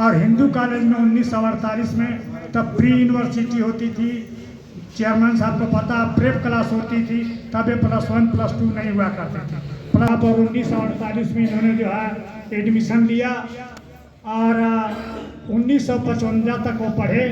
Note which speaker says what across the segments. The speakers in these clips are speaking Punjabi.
Speaker 1: और हिंदू कॉलेज में उन्नीस सौ अड़तालीस में तब प्री यूनिवर्सिटी होती थी। चेयरमैन साहब को पता, प्रेप क्लास होती थी, तब ये प्लस वन प्लस टू नहीं हुआ करते थे। प्लस और उन्नीस में इन्होंने जो है एडमिशन लिया और उन्नीस सौ पचवंजा तक वो पढ़े।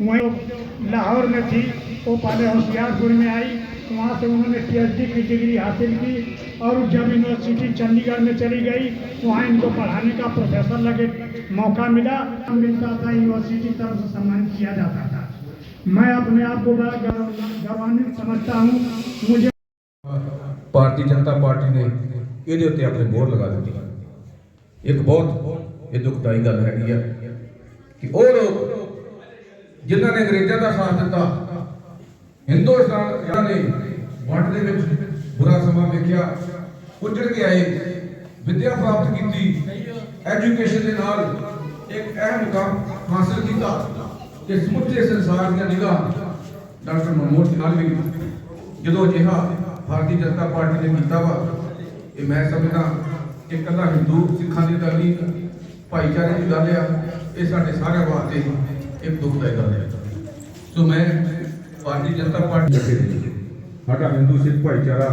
Speaker 1: वहीं लाहौर में थी, वो पहले होशियारपुर में आई। वहाँ से उन्होंने पीएचडी की डिग्री हासिल की और जब यूनिवर्सिटी चंडीगढ़ में चली गई, वहाँ इनको पढ़ाने का प्रोफेसर लगे। मौका मिला मिलता था यूनिवर्सिटी तरफ से सम्मानित किया जाता था मैं अपने आप को बड़ा गौरव- गौरवान्वित समझता हूँ मुझे
Speaker 2: ਭਾਰਤੀ ਜਨਤਾ ਪਾਰਟੀ ਨੇ ਇਹਦੇ ਉੱਤੇ ਆਪਣੇ ਮੋਹਰ ਲਗਾ ਦਿੱਤੀ ਇੱਕ ਬਹੁਤ ਇਹ ਦੁਖਦਾਈ ਗੱਲ ਹੈਗੀ ਆ ਕਿ ਉਹ ਲੋਕ ਜਿਨ੍ਹਾਂ ਨੇ ਅੰਗਰੇਜ਼ਾਂ ਦਾ ਸਾਥ ਦਿੱਤਾ ਹਿੰਦੁਸਤਾਨ ਜਿਨ੍ਹਾਂ ਨੇ ਵੰਡ ਦੇ ਵਿੱਚ ਬੁਰਾ ਸਮਾਂ ਵੇਖਿਆ ਉੱਜੜ ਕੇ ਆਏ ਵਿਦਿਆ ਪ੍ਰਾਪਤ ਕੀਤੀ ਐਜੂਕੇਸ਼ਨ ਦੇ ਨਾਲ ਇੱਕ ਅਹਿਮ ਕੰਮ ਹਾਸਲ ਕੀਤਾ ਕਿ ਸਮੁੱਚੇ ਸੰਸਾਰ ਦੀਆਂ ਨਿਗਾਹ ਡਾਕਟਰ ਮਨਮੋਹਨ ਸਿੰਘ ਜਦੋਂ ਅਜਿਹਾ ਭਾਰਤੀ ਜਨਤਾ ਪਾਰਟੀ ਨੇ ਕੀਤਾ ਵਾ ਇਹ ਮੈਂ ਸਮਝਦਾ ਕਿ ਇਕੱਲਾ ਹਿੰਦੂ ਸਿੱਖਾਂ ਦੀ ਗੱਲ ਨਹੀਂ ਭਾਈਚਾਰੇ ਦੀ ਗੱਲ ਆ, ਇਹ ਸਾਡੇ ਸਾਰਿਆਂ ਵਾਸਤੇ ਇੱਕ ਦੁਖਦਾਈ ਗੱਲ ਹੈ ਸੋ ਮੈਂ ਭਾਰਤੀ ਜਨਤਾ ਪਾਰਟੀ ਦੇ ਸਾਡਾ ਹਿੰਦੂ ਸਿੱਖ ਭਾਈਚਾਰਾ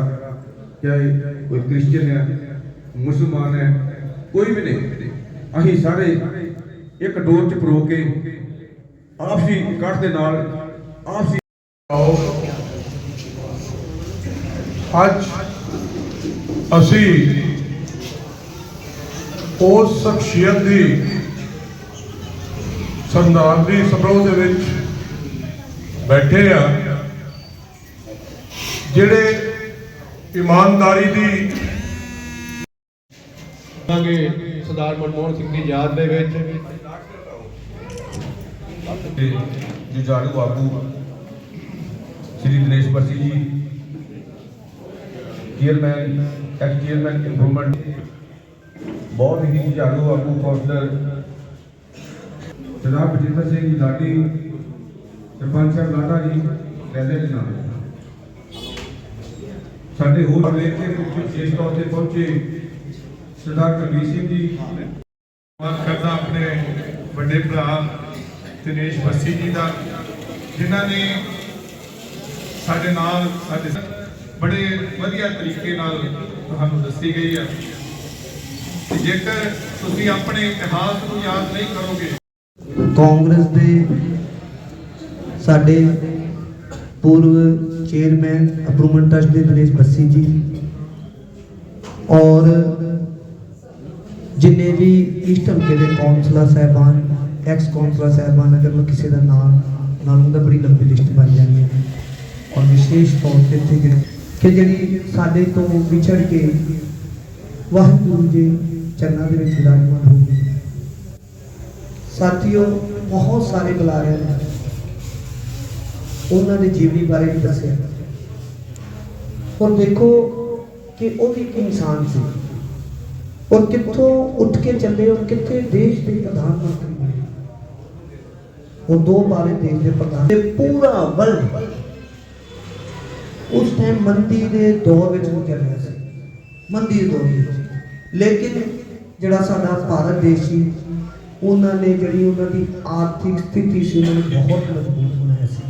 Speaker 2: ਚਾਹੇ ਕੋਈ ਕ੍ਰਿਸਚੀਅਨ ਹੈ ਮੁਸਲਮਾਨ ਹੈ ਕੋਈ ਵੀ ਨਹੀਂ। ਅਸੀਂ ਸਾਰੇ ਇੱਕ ਡੋਰ ਚ ਪਰੋ ਕੇ ਆਪਸੀ ਇਕੱਠ ਦੇ ਨਾਲ ਆਪਸੀ
Speaker 3: ਆਓ। ਅੱਜ ਅਸੀਂ ਉਸ ਸ਼ਖਸੀਅਤ ਦੀ ਸੰਦਾਨ ਦੀ ਦੇ ਵਿੱਚ ਬੈਠੇ ਆ ਜਿਹੜੇ ਇਮਾਨਦਾਰੀ ਦੀ
Speaker 4: ਕਰਾਂਗੇ ਸਰਦਾਰ ਮਨਮੋਹਨ ਸਿੰਘ ਦੀ ਯਾਦ ਦੇ ਵਿੱਚ।
Speaker 2: ਤੇ ਜੁਝਾਰੂ ਆਗੂ ਸ਼੍ਰੀ ਦਿਨੇਸ਼ ਬੱਸੀ ਜੀ ਚੇਅਰਮੈਨ ਐਕਸ ਚੇਅਰਮੈਨ ਇੰਪਰੂਵਮੈਂਟ ਬਹੁਤ ਹੀ ਜੁਝਾਰੂ ਆਗੂ ਕੌਂਸਲਰ ਜਨਾਬ ਬਜਿੰਦਰ ਸਿੰਘ ਜੀ ਲਾਡੀ, ਸਰਪੰਚ ਸਾਹਿਬ ਲਾਡਾ ਜੀ, ਕਹਿੰਦੇ ਨੇ ਨਾਲ ਸਾਡੇ ਹੋਰ ਵੇਖ ਕੇ ਵਿਸ਼ੇਸ਼ ਤੌਰ ਤੇ ਪਹੁੰਚੇ ਸਰਦਾਰ ਕਬੀਰ ਸਿੰਘ ਜੀ।
Speaker 3: ਧੰਨਵਾਦ ਕਰਦਾ ਆਪਣੇ ਵੱਡੇ ਭਰਾ ਦਿਨੇਸ਼ ਬੱਸੀ ਜੀ ਦਾ, ਜਿਨ੍ਹਾਂ ਨੇ ਸਾਡੇ ਨਾਲ ਸਾਡੇ ਬੜੇ ਵਧੀਆ ਤਰੀਕੇ ਨਾਲ ਤੁਹਾਨੂੰ ਦੱਸੀ ਗਈ ਆ। ਜੇਕਰ ਤੁਸੀਂ ਆਪਣੇ ਇਤਿਹਾਸ ਨੂੰ ਯਾਦ ਨਹੀਂ ਕਰੋਗੇ।
Speaker 5: ਕਾਂਗਰਸ ਦੇ ਸਾਡੇ ਪੂਰਵ ਚੇਅਰਮੈਨ ਅਪਰੂਵਮੈਂਟ ਟਰਸਟ ਦੇ ਦਿਨੇਸ਼ ਬੱਸੀ ਜੀ ਔਰ ਜਿੰਨੇ ਵੀ ਇਸ ਹਲਕੇ ਦੇ ਕੌਂਸਲਰ ਸਾਹਿਬਾਨ ਐਕਸ ਕੌਂਸਲਰ ਸਾਹਿਬਾਨ, ਅਗਰ ਮੈਂ ਕਿਸੇ ਦਾ ਨਾਮ ਨਾਲ ਹੁੰਦਾ ਬੜੀ ਲੰਬੀ ਲਿਸਟ ਬਣ ਜਾਣੀ ਹੈ। ਔਰ ਵਿਸ਼ੇਸ਼ ਤੌਰ ਤੇ ਇੱਥੇ ਗਿਣ- ਕਿ ਜਿਹੜੀ ਸਾਡੇ ਤੋਂ ਵਿਛੜ ਕੇ ਵਾਹਿਗੁਰੂ ਜੀ ਚਰਨਾਂ ਦੇ ਵਿੱਚ ਵਿਰਾਜਮਾਨ ਹੋ ਗਈ। ਸਾਥੀਓ, ਬਹੁਤ ਸਾਰੇ ਬੁਲਾਰਿਆਂ ਨੇ ਉਹਨਾਂ ਦੇ ਜੀਵਨੀ ਬਾਰੇ ਵੀ ਦੱਸਿਆ। ਔਰ ਦੇਖੋ ਕਿ ਉਹ ਵੀ ਇੱਕ ਇਨਸਾਨ ਸੀ। ਔਰ ਕਿੱਥੋਂ ਉੱਠ ਕੇ ਚੱਲੇ ਔਰ ਕਿੱਥੇ ਦੇਸ਼ ਦੇ ਪ੍ਰਧਾਨ ਮੰਤਰੀ ਬਣੇ? ਉਹ ਦੋ ਬਾਰੇ ਦੇਸ਼ ਦੇ ਪ੍ਰਧਾਨ ਤੇ ਪੂਰਾ ਵਰਲਡ ਉਸ ਟਾਈਮ ਮੰਦੀ ਦੇ ਦੌਰ ਵਿੱਚ ਗੁਜ਼ਰ ਰਿਹਾ ਸੀ। ਮੰਦੀ ਦੇ ਦੌਰ ਲੇਕਿਨ ਜਿਹੜਾ ਸਾਡਾ ਭਾਰਤ ਦੇਸ਼ ਸੀ, ਉਹਨਾਂ ਨੇ ਜਿਹੜੀ ਉਹਨਾਂ ਦੀ ਆਰਥਿਕ ਸਥਿਤੀ ਸੀ, ਉਹਨਾਂ ਨੂੰ ਬਹੁਤ ਮਜ਼ਬੂਤ ਬਣਾਇਆ ਸੀ।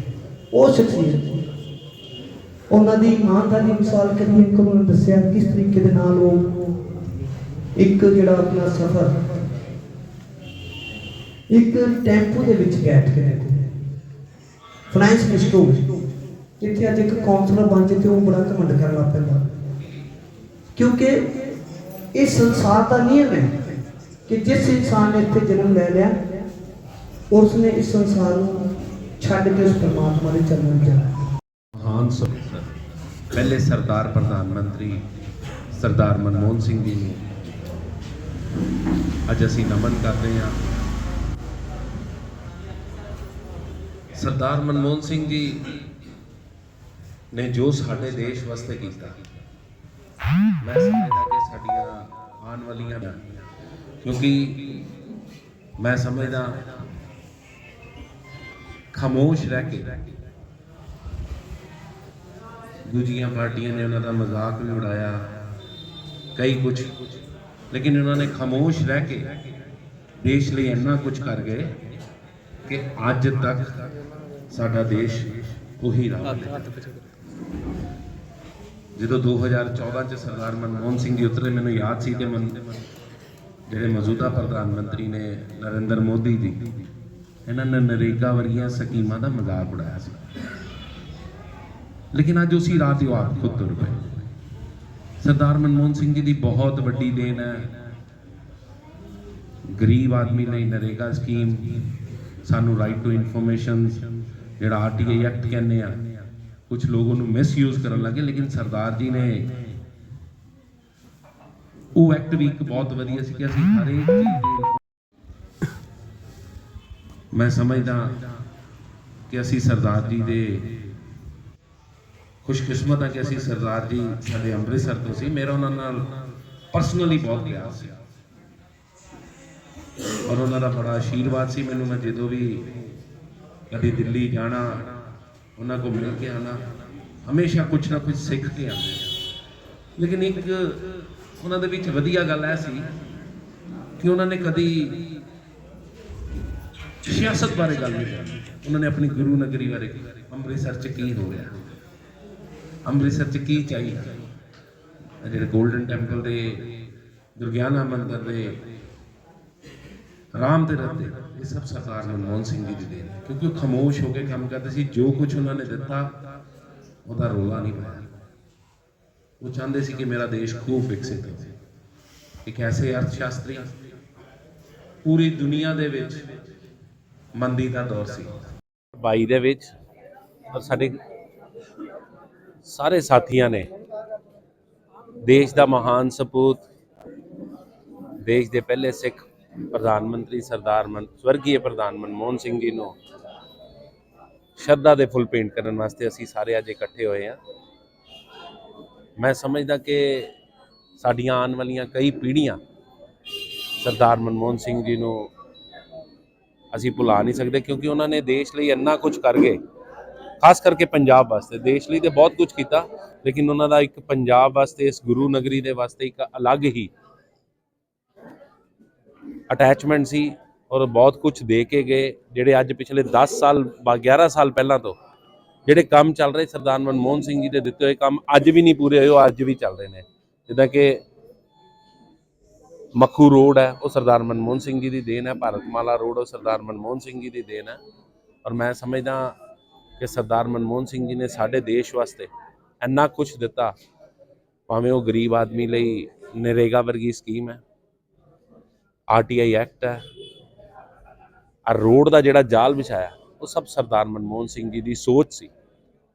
Speaker 5: ਉਹ ਸ਼ਖਸੀਅਤ ਉਹਨਾਂ ਦੀ ਇਮਾਨਦਾਰੀ ਮਿਸਾਲ ਕਰੀਏ, ਇੱਕ ਉਹਨਾਂ ਨੇ ਦੱਸਿਆ ਕਿਸ ਤਰੀਕੇ ਦੇ ਨਾਲ ਉਹ ਇੱਕ ਜਿਹੜਾ ਆਪਣਾ ਸਫ਼ਰ ਇੱਕ ਟੈਂਪੂ ਦੇ ਵਿੱਚ ਬੈਠ ਕੇ ਫਾਈਨੈਂਸ ਮਿਨਿਸਟਰ ਜਿੱਥੇ ਅੱਜ ਇੱਕ ਕਾਉਂਸਲਰ ਬਣ ਜੇ ਤੇ ਉਹ ਬੜਾ ਘਮੰਡ ਕਰਨ ਲੱਗ ਪੈਂਦਾ। ਕਿਉਂਕਿ ਇਹ ਸੰਸਾਰ ਦਾ ਨਿਯਮ ਹੈ ਕਿ ਜਿਸ ਇਨਸਾਨ ਨੇ ਇੱਥੇ ਜਨਮ ਲੈ ਲਿਆ, ਉਸਨੇ ਇਸ ਸੰਸਾਰ ਨੂੰ ਛੱਡ ਕੇ ਉਸ ਪਰਮਾਤਮਾ ਦੇ ਚਰਨਾਂ ਵਿੱਚ ਜਾਣਾ।
Speaker 6: ਮਹਾਨ ਸ- ਪਹਿਲੇ ਸਰਦਾਰ ਪ੍ਰਧਾਨ ਮੰਤਰੀ ਸਰਦਾਰ ਮਨਮੋਹਨ ਸਿੰਘ ਜੀ ਨੂੰ ਅੱਜ ਅਸੀਂ ਨਮਨ ਕਰਦੇ ਹਾਂ। ਸਰਦਾਰ ਮਨਮੋਹਨ ਸਿੰਘ ਜੀ ਨੇ ਜੋ ਸਾਡੇ ਦੇਸ਼ ਵਾਸਤੇ ਕੀਤਾ, ਮੈਂ ਸਮਝਦਾ ਕਿ ਸਾਡੀਆਂ ਆਉਣ ਵਾਲੀਆਂ ਕਿਉਂਕਿ ਮੈਂ ਸਮਝਦਾ ਖਾਮੋਸ਼ ਰਹਿ ਕੇ ਦੂਜੀਆਂ ਪਾਰਟੀਆਂ ਨੇ ਉਹਨਾਂ ਦਾ ਮਜ਼ਾਕ ਵੀ ਉਡਾਇਆ, ਕਈ ਕੁਝ ਲੇਕਿਨ ਇਹਨਾਂ ਨੇ ਖਾਮੋਸ਼ ਰਹਿ ਕੇ ਦੇਸ਼ ਲਈ ਇੰਨਾ ਕੁਝ ਕਰ ਗਏ ਕਿ ਅੱਜ ਤੱਕ ਸਾਡਾ ਦੇਸ਼ ਉਹੀ ਰਾਹ ਤੇ ਹੈ। ਜਦੋਂ 2014 ਚ ਸਰਦਾਰ ਮਨਮੋਹਨ ਸਿੰਘ ਜੀ ਉਤਰੇ, ਮੈਨੂੰ ਯਾਦ ਸੀ ਕਿ ਮਨ ਜਿਹੜੇ ਮੌਜੂਦਾ ਪ੍ਰਧਾਨ ਮੰਤਰੀ ਨੇ ਨਰਿੰਦਰ ਮੋਦੀ ਜੀ, ਇਹਨਾਂ ਨੇ ਨਰੇਗਾ ਵਰਗੀਆਂ ਸਕੀਮਾਂ ਦਾ ਮਜ਼ਾਕ ਉਡਾਇਆ ਸੀ ਲੇਕਿਨ ਅੱਜ ਉਸੇ ਰਾਤ ਹੀ ਉਹ ਆਪ ਖੁਦ ਤੁਰ ਪਏ ਸਰਦਾਰ ਮਨਮੋਹਨ ਸਿੰਘ ਜੀ ਦੀ ਬਹੁਤ ਵੱਡੀ ਦੇਣ ਹੈ। ਗਰੀਬ ਆਦਮੀ ਲਈ ਨਰੇਗਾ ਸਕੀਮ। ਸਾਨੂੰ ਰਾਈਟ ਟੂ ਇਨਫੋਰਮੇਸ਼ਨ ਜਿਹੜਾ ਆਰਟੀਆਈ ਐਕਟ ਕਹਿੰਦੇ ਆ ਕੁਝ ਲੋਕ ਉਹਨੂੰ ਮਿਸਯੂਜ਼ ਕਰਨ ਲੱਗੇ, ਲੇਕਿਨ ਸਰਦਾਰ ਜੀ ਨੇ ਉਹ ਐਕਟ ਵੀ ਇੱਕ ਬਹੁਤ ਵਧੀਆ ਸੀ ਕਿ ਅਸੀਂ ਹਰੇਕ ਚੀਜ਼ ਮੈਂ ਸਮਝਦਾ ਕਿ ਅਸੀਂ ਸਰਦਾਰ ਜੀ ਦੇ ਖੁਸ਼ਕਿਸਮਤ ਹਾਂ ਕਿ ਅਸੀਂ ਸਰਦਾਰ ਜੀ ਸਾਡੇ ਅੰਮ੍ਰਿਤਸਰ ਤੋਂ ਸੀ। ਮੇਰਾ ਉਹਨਾਂ ਨਾਲ ਪਰਸਨਲੀ ਬਹੁਤ ਪਿਆਰ ਸੀ। ਔਰ ਉਹਨਾਂ ਦਾ ਬੜਾ ਆਸ਼ੀਰਵਾਦ ਸੀ ਮੈਨੂੰ। ਮੈਂ ਜਦੋਂ ਵੀ ਕਦੀ ਦਿੱਲੀ ਜਾਣਾ, ਉਹਨਾਂ ਕੋਲ ਮਿਲ ਕੇ ਆਣਾ ਹਮੇਸ਼ਾ ਕੁਝ ਨਾ ਕੁਝ ਸਿੱਖ ਕੇ ਆਉਂਦੇ ਲੇਕਿਨ ਇੱਕ ਉਹਨਾਂ ਦੇ ਵਿੱਚ ਵਧੀਆ ਗੱਲ ਇਹ ਸੀ ਕਿ ਉਹਨਾਂ ਨੇ ਕਦੀ ਸਿਆਸਤ ਬਾਰੇ ਗੱਲ ਨਹੀਂ ਕੀਤੀ। ਉਹਨਾਂ ਨੇ ਆਪਣੀ ਗੁਰੂ ਨਗਰੀ ਬਾਰੇ ਅੰਮ੍ਰਿਤਸਰ 'ਚ ਕੀ ਹੋ ਰਿਹਾ ਅੰਮ੍ਰਿਤਸਰ 'ਚ ਕੀ ਚਾਹੀਦਾ? ਜਿਹੜੇ 골ਡਨ ਟੈਂਪਲ ਦੇ ਦੁਰਗਿਆਨਾ ਮੰਦਿਰ ਦੇ ਰਾਮ ਤੇ ਰੱਤੇ ਇਹ ਸਭ ਸਰਦਾਰ ਮਨਮੋਹਨ ਸਿੰਘ ਜੀ ਦੀ ਦੇਣ। ਕਿਉਂਕਿ ਉਹ ਖਾਮੋਸ਼ ਹੋ ਕੇ ਕੰਮ ਕਰਦੇ ਸੀ, ਜੋ ਕੁਝ ਉਹਨਾਂ ਨੇ ਦਿੱਤਾ, ਉਹਦਾ ਰੋਲਾ ਨਹੀਂ ਪਾਇਆ। ਉਹ ਚਾਹੁੰਦੇ ਸੀ ਕਿ ਮੇਰਾ ਦੇਸ਼ ਖੂਬ ਵਿਕਸਿਤ ਹੋਵੇ। ਇੱਕ ਐਸੇ ਅਰਥ ਸ਼ਾਸਤਰੀ ਪੂਰੀ ਦੁਨੀਆ ਦੇ ਵਿੱਚ ਮੰਦੀ ਦਾ ਦੌਰ ਸੀ। 22 ਦੇ ਵਿੱਚ ਔਰ ਸਾਡੇ ਸਾਰੇ ਸਾਥੀਆਂ ਨੇ। ਦੇਸ਼ ਦਾ ਮਹਾਨ ਸਪੂਤ, ਦੇਸ਼ ਦੇ ਪਹਿਲੇ ਸਿੱਖ ਪ੍ਰਧਾਨ ਮੰਤਰੀ ਸਰਦਾਰ ਮਨ ਸਵਰਗੀ ਪ੍ਰਧਾਨ ਮਨਮੋਹਨ ਸਿੰਘ ਜੀ ਨੂੰ ਸ਼ਰਧਾ ਦੇ ਫੁੱਲ ਪੇਂਟ ਕਰਨ ਵਾਸਤੇ ਅਸੀਂ ਸਾਰੇ ਅੱਜ ਇਕੱਠੇ ਹੋਏ ਹਾਂ। ਮੈਂ ਸਮਝਦਾ ਕਿ ਸਾਡੀਆਂ ਆਉਣ ਵਾਲੀਆਂ ਕਈ ਪੀੜ੍ਹੀਆਂ ਸਰਦਾਰ ਮਨਮੋਹਨ ਸਿੰਘ ਜੀ ਨੂੰ ਅਸੀਂ ਭੁਲਾ ਨਹੀਂ ਸਕਦੇ ਕਿਉਂਕਿ ਉਹਨਾਂ ਨੇ ਦੇਸ਼ ਲਈ ਇੰਨਾ ਕੁਝ ਕਰ ਗਏ। ਖਾਸ ਕਰਕੇ ਪੰਜਾਬ ਵਾਸਤੇ, ਦੇਸ਼ ਲਈ ਤੇ ਬਹੁਤ ਕੁਝ ਕੀਤਾ, ਲੇਕਿਨ ਉਹਨਾਂ ਦਾ ਇੱਕ ਪੰਜਾਬ ਵਾਸਤੇ, ਇਸ ਗੁਰੂ ਨਗਰੀ ਦੇ ਵਾਸਤੇ ਇੱਕ ਅਲੱਗ ਹੀ ਅਟੈਚਮੈਂਟ ਸੀ ਔਰ ਬਹੁਤ ਕੁਝ ਦੇ ਕੇ ਗਏ, ਜਿਹੜੇ ਅੱਜ ਪਿਛਲੇ 10 ਸਾਲ ਬਾ 11 ਸਾਲ ਪਹਿਲਾਂ ਤੋਂ ਜਿਹੜੇ ਕੰਮ ਚੱਲ ਰਹੇ, ਸਰਦਾਰ ਮਨਮੋਹਨ ਸਿੰਘ ਜੀ ਦੇ ਦਿੱਤੇ ਹੋਏ ਕੰਮ ਅੱਜ ਵੀ ਨਹੀਂ ਪੂਰੇ ਹੋਏ, ਉਹ ਅੱਜ ਵੀ ਚੱਲ ਰਹੇ ਨੇ। ਜਿੱਦਾਂ ਕਿ ਮੱਖੂ ਰੋਡ ਹੈ, ਉਹ ਸਰਦਾਰ ਮਨਮੋਹਨ ਸਿੰਘ ਜੀ ਦੀ ਦੇਣ ਹੈ, ਭਾਰਤਮਾਲਾ ਰੋਡ ਉਹ ਸਰਦਾਰ ਮਨਮੋਹਨ ਸਿੰਘ ਜੀ ਦੀ ਦੇਣ ਹੈ। ਔਰ ਮੈਂ ਸਮਝਦਾ ਕਿ ਸਰਦਾਰ ਮਨਮੋਹਨ ਸਿੰਘ ਜੀ ਨੇ ਸਾਡੇ ਦੇਸ਼ ਵਾਸਤੇ ਇੰਨਾ ਕੁਝ ਦਿੱਤਾ, ਭਾਵੇਂ ਉਹ ਗਰੀਬ ਆਦਮੀ ਲਈ ਨਰੇਗਾ ਵਰਗੀ ਸਕੀਮ ਹੈ ਆਰਟੀਆਈ ਐਕਟ ਹੈ, ਆ ਰੋਡ ਦਾ ਜਿਹੜਾ ਜਾਲ ਵਿਛਾਇਆ, ਉਹ ਸਭ ਸਰਦਾਰ ਮਨਮੋਹਨ ਸਿੰਘ ਜੀ ਦੀ ਸੋਚ ਸੀ।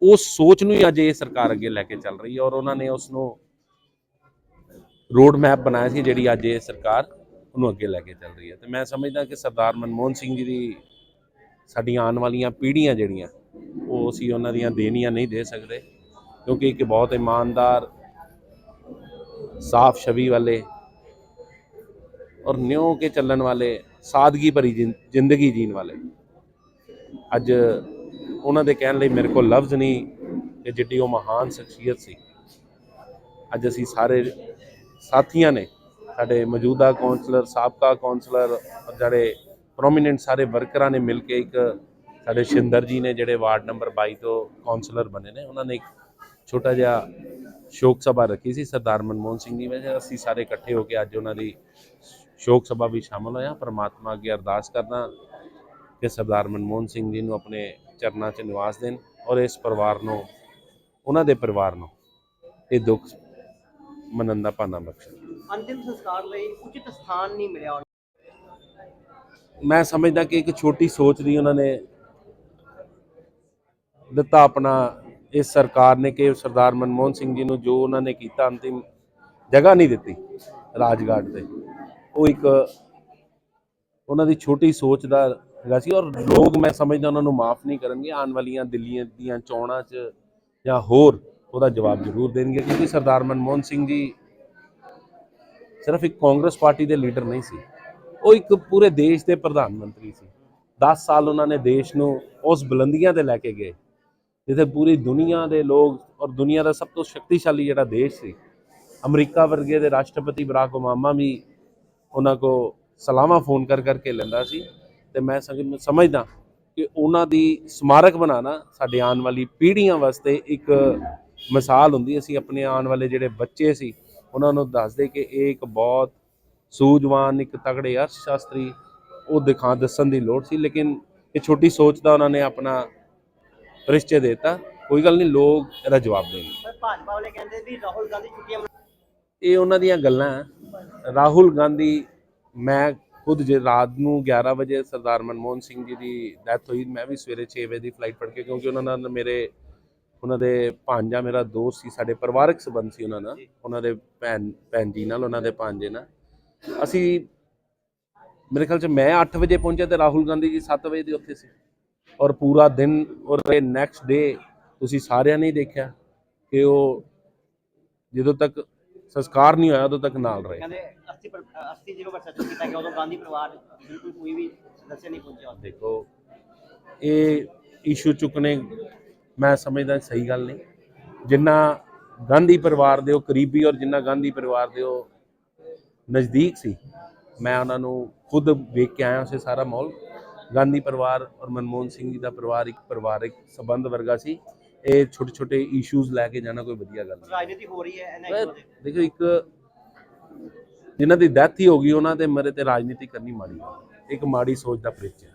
Speaker 6: ਉਸ ਸੋਚ ਨੂੰ ਹੀ ਅੱਜ ਇਹ ਸਰਕਾਰ ਅੱਗੇ ਲੈ ਕੇ ਚੱਲ ਰਹੀ ਹੈ ਔਰ ਉਹਨਾਂ ਨੇ ਉਸ ਨੂੰ ਰੋਡ ਮੈਪ ਬਣਾਇਆ ਸੀ, ਜਿਹੜੀ ਅੱਜ ਇਹ ਸਰਕਾਰ ਉਹਨੂੰ ਅੱਗੇ ਲੈ ਕੇ ਚੱਲ ਰਹੀ ਹੈ। ਤੇ ਮੈਂ ਸਮਝਦਾ ਕਿ ਸਰਦਾਰ ਮਨਮੋਹਨ ਸਿੰਘ ਜੀ ਦੀ ਸਾਡੀਆਂ ਆਉਣ ਵਾਲੀਆਂ ਪੀੜ੍ਹੀਆਂ ਜਿਹੜੀਆਂ ਉਹ ਅਸੀਂ ਉਹਨਾਂ ਦੀਆਂ ਦੇਣੀਆਂ ਨਹੀਂ ਦੇ ਸਕਦੇ, ਕਿਉਂਕਿ ਇੱਕ ਬਹੁਤ ਇਮਾਨਦਾਰ, ਸਾਫ਼ ਛਵੀ ਵਾਲੇ ਔਰ ਨਿਉ ਕੇ ਚੱਲਣ ਵਾਲੇ, ਸਾਦਗੀ ਭਰੀ ਜ਼ਿੰਦਗੀ ਜੀਣ ਵਾਲੇ। ਅੱਜ ਉਹਨਾਂ ਦੇ ਕਹਿਣ ਲਈ ਮੇਰੇ ਕੋਲ ਲਫ਼ਜ਼ ਨਹੀਂ ਕਿ ਜਿੱਡੀ ਉਹ ਮਹਾਨ ਸ਼ਖਸੀਅਤ ਸੀ। ਅੱਜ ਅਸੀਂ ਸਾਰੇ ਸਾਥੀਆਂ ਨੇ, ਸਾਡੇ ਮੌਜੂਦਾ ਕਾਉਂਸਲਰ ਸਾਬਕਾ ਕਾਉਂਸਲਰ ਔਰ ਜਿਹੜੇ ਪ੍ਰੋਮਿਨੈਂਟ ਸਾਰੇ ਵਰਕਰਾਂ ਨੇ ਮਿਲ ਕੇ ਇੱਕ ਸਾਡੇ ਸ਼ਿੰਦਰ ਜੀ ਨੇ ਜਿਹੜੇ ਵਾਰਡ ਨੰਬਰ 22 ਤੋਂ ਕਾਉਂਸਲਰ ਬਣੇ ਨੇ ਉਹਨਾਂ ਨੇ ਇੱਕ ਛੋਟਾ ਜਿਹਾ ਸ਼ੋਕ ਸਭਾ ਰੱਖੀ ਸੀ ਸਰਦਾਰ ਮਨਮੋਹਨ ਸਿੰਘ ਜੀ ਵਿੱਚ। ਅਸੀਂ ਸਾਰੇ ਇਕੱਠੇ ਹੋ ਕੇ ਅੱਜ ਉਹਨਾਂ ਦੀ ਸ਼ੋਕ ਸਭਾ ਵੀ ਸ਼ਾਮਲ ਹੋਇਆ। ਪ੍ਰਮਾਤਮਾ ਅੱਗੇ ਅਰਦਾਸ ਕਰਦਾ ਕਿ ਸਰਦਾਰ ਮਨਮੋਹਨ ਸਿੰਘ ਜੀ ਨੂੰ ਆਪਣੇ ਚਰਨਾਂ 'ਚ ਨਿਵਾਸ ਦੇਣ ਔਰ ਇਸ ਪਰਿਵਾਰ ਨੂੰ ਉਹਨਾਂ ਦੇ ਪਰਿਵਾਰ ਨੂੰ ਇਹ ਦੁੱਖ ਮਨਨ ਦਾ ਭਾਣਾ ਬਖਸ਼ਣ।
Speaker 7: ਅੰਤਿਮ ਸੰਸਕਾਰ ਲਈ ਉਚਿਤ ਸਥਾਨ ਨਹੀਂ ਮਿਲਿਆ।
Speaker 6: ਮੈਂ ਸਮਝਦਾ ਕਿ ਇੱਕ ਛੋਟੀ ਸੋਚ ਦੀ ਉਹਨਾਂ ਨੇ ਦਿੱਤਾ ਆਪਣਾ, ਇਸ ਸਰਕਾਰ ਨੇ ਕਿ ਸਰਦਾਰ ਮਨਮੋਹਨ ਸਿੰਘ ਜੀ ਨੂੰ ਜੋ ਉਹਨਾਂ ਨੇ ਕੀਤਾ, ਅੰਤਿਮ ਜਗ੍ਹਾ ਨਹੀਂ ਦਿੱਤੀ ਰਾਜਗਾਟ ਤੇ। ਉਹ ਇੱਕ ਉਹਨਾਂ ਦੀ ਛੋਟੀ ਸੋਚ ਦਾ ਹੈਗਾ ਸੀ ਔਰ ਲੋਕ ਮੈਂ ਸਮਝਦਾ ਉਹਨਾਂ ਨੂੰ ਮਾਫ ਨਹੀਂ ਕਰਨਗੇ, ਆਉਣ ਵਾਲੀਆਂ ਦਿੱਲੀ ਦੀਆਂ ਚੋਣਾਂ 'ਚ ਜਾਂ ਹੋਰ ਉਹਦਾ ਜਵਾਬ ਜ਼ਰੂਰ ਦੇਣਗੇ ਕਿਉਂਕਿ ਸਰਦਾਰ ਮਨਮੋਹਨ ਸਿੰਘ ਜੀ ਸਿਰਫ ਇੱਕ ਕਾਂਗਰਸ ਪਾਰਟੀ ਦੇ ਲੀਡਰ ਨਹੀਂ ਸੀ। ਉਹ ਇੱਕ ਪੂਰੇ ਦੇਸ਼ ਦੇ ਪ੍ਰਧਾਨ ਮੰਤਰੀ ਸੀ। 10 ਸਾਲ ਉਹਨਾਂ ਨੇ ਦੇਸ਼ ਨੂੰ ਉਸ ਬੁਲੰਦੀਆਂ ਤੇ ਲੈ ਕੇ ਗਏ। ਜਿੱਥੇ ਪੂਰੀ ਦੁਨੀਆ ਦੇ ਲੋਕ ਔਰ ਦੁਨੀਆ ਦਾ ਸਭ ਤੋਂ ਸ਼ਕਤੀਸ਼ਾਲੀ ਜਿਹੜਾ ਦੇਸ਼ ਸੀ, ਅਮਰੀਕਾ ਵਰਗੇ ਦੇ ਰਾਸ਼ਟਰਪਤੀ ਬਰਾਕ ਓਬਾਮਾ ਵੀ ਉਹਨਾਂ ਕੋ ਸਲਾਹਾਂ ਫੋਨ ਕਰ ਕਰਕੇ ਲੈਂਦਾ ਸੀ ਤੇ ਮੈਂ ਸਮਝਦਾ ਕਿ ਉਹਨਾਂ ਦੀ ਸਮਾਰਕ ਬਣਾਉਣਾ ਸਾਡੇ ਆਉਣ ਵਾਲੀ ਪੀੜ੍ਹੀਆਂ ਵਾਸਤੇ ਇੱਕ ਮਿਸਾਲ ਹੁੰਦੀ ਅਸੀਂ ਆਪਣੇ ਆਉਣ ਵਾਲੇ ਜਿਹੜੇ ਬੱਚੇ ਸੀ, ਉਹਨਾਂ ਨੂੰ ਦੱਸਦੇ ਕਿ ਇਹ ਇੱਕ ਬਹੁਤ ਸੂਝਵਾਨ, ਇੱਕ ਤਗੜੇ ਅਰਥ ਸ਼ਾਸਤਰੀ ਉਹ ਦਿਖਾ, ਦੱਸਣ ਦੀ ਲੋੜ ਸੀ, ਲੇਕਿਨ ਇਹ ਛੋਟੀ ਸੋਚ ਦਾ ਉਹਨਾਂ ਨੇ ਆਪਣਾ ਪਰਿਚੈ ਦਿੱਤਾ। ਕੋਈ ਗੱਲ ਨਹੀਂ ਲੋਕ ਇਹਦਾ ਜਵਾਬ ਦੇਣਗੇ।
Speaker 7: ਪਰ ਭਾਜਪਾ ਵਾਲੇ ਕਹਿੰਦੇ ਵੀ ਰਾਹੁਲ ਗਾਂਧੀ ਛੁੱਟੀਆਂ
Speaker 6: ਇਹ ਉਹਨਾਂ ਦੀਆਂ ਗੱਲਾਂ। ਰਾਹੁਲ ਗਾਂਧੀ ਮੈਂ ਖੁਦ ਜੇ ਰਾਤ ਨੂੰ 11 ਵਜੇ ਸਰਦਾਰ ਮਨਮੋਹਨ ਸਿੰਘ ਜੀ ਦੀ ਡੈਥ ਹੋਈ ਮੈਂ ਵੀ ਸਵੇਰੇ 6 ਵਜੇ ਦੀ ਫਲਾਈਟ ਫੜ ਕੇ ਕਿਉਂਕਿ ਉਹਨਾਂ ਨਾਲ ਮੇਰੇ ਉਹਨਾਂ ਦੇ ਭਾਂਜਾ ਮੇਰਾ ਦੋਸਤ ਸੀ ਸਾਡੇ ਪਰਿਵਾਰਕ ਸੰਬੰਧ ਸੀ ਉਹਨਾਂ ਨਾਲ ਉਹਨਾਂ ਦੇ ਭੈਣ ਭੈਣ ਜੀ ਨਾਲ ਉਹਨਾਂ ਦੇ ਭਾਂਜੇ ਨਾਲ। ਅਸੀਂ ਮੇਰੇ ਖਿਆਲ ਚ ਮੈਂ 8 ਵਜੇ ਪਹੁੰਚਿਆ ਤੇ ਰਾਹੁਲ ਗਾਂਧੀ ਜੀ 7 ਵਜੇ ਦੇ ਉੱਥੇ ਸੀ। ਔਰ ਪੂਰਾ ਦਿਨ ਔਰ ਨੈਕਸਟ ਡੇ ਤੁਸੀਂ ਸਾਰਿਆਂ ਨੇ ਦੇਖਿਆ ਕਿ ਉਹ ਜਦੋਂ ਤੱਕ ਸੰਸਕਾਰ ਨਹੀਂ ਹੋਇਆ ਉਦੋਂ ਤੱਕ ਨਾਲ ਰਹੇ।
Speaker 7: ਕਹਿੰਦੇ 80 ਪਰ 80 ਜ਼ੀਰੋ ਪਰ ਸੱਚ ਕੀਤਾ ਗਿਆ ਉਦੋਂ ਗਾਂਧੀ ਪਰਿਵਾਰ ਬਿਲਕੁਲ ਕੋਈ ਵੀ ਸਦੱਸਿਆ ਨਹੀਂ ਪਹੁੰਚਿਆ
Speaker 6: ਦੇਖੋ ਇਹ ਇਸ਼ੂ ਚੁੱਕਣੇ ਮੈਂ ਸਮਝਦਾ ਸਹੀ ਗੱਲ ਨਹੀਂ। ਜਿੰਨਾ ਗਾਂਧੀ ਪਰਿਵਾਰ ਦੇ ਉਹ ਕਰੀਬੀ ਔਰ ਜਿੰਨਾ ਗਾਂਧੀ ਪਰਿਵਾਰ ਦੇ ਉਹ ਨਜ਼ਦੀਕ ਸੀ ਮੈਂ ਉਹਨਾਂ ਨੂੰ ਖੁਦ ਵੇਖ ਕੇ ਆਇਆ ਉਸੇ ਸਾਰਾ ਮਾਹੌਲ। ਗਾਂਧੀ ਪਰਿਵਾਰ ਔਰ ਮਨਮੋਹਨ ਸਿੰਘ ਜੀ ਦਾ ਪਰਿਵਾਰ ਇੱਕ ਪਰਿਵਾਰਿਕ ਸੰਬੰਧ ਵਰਗਾ ਸੀ। ਇਹ ਛੋਟੇ ਛੋਟੇ ਇਸ਼ੂਜ਼ ਲੈ ਕੇ ਜਾਣਾ ਕੋਈ ਵਧੀਆ ਗੱਲ ਨਹੀਂ।
Speaker 7: ਰਾਜਨੀਤੀ ਹੋ ਰਹੀ ਹੈ ਇਹਨਾਂ ਤੇ
Speaker 6: ਦੇਖੋ ਇੱਕ ਜਿਨ੍ਹਾਂ ਦੀ ਡੈਥ ਹੀ ਹੋ ਗਈ ਉਹਨਾਂ ਦੇ ਮਰੇ ਤੇ ਰਾਜਨੀਤੀ ਕਰਨੀ ਮਾੜੀ ਹੈ। ਇੱਕ ਮਾੜੀ ਸੋਚ ਦਾ ਪ੍ਰੀਚ ਹੈ।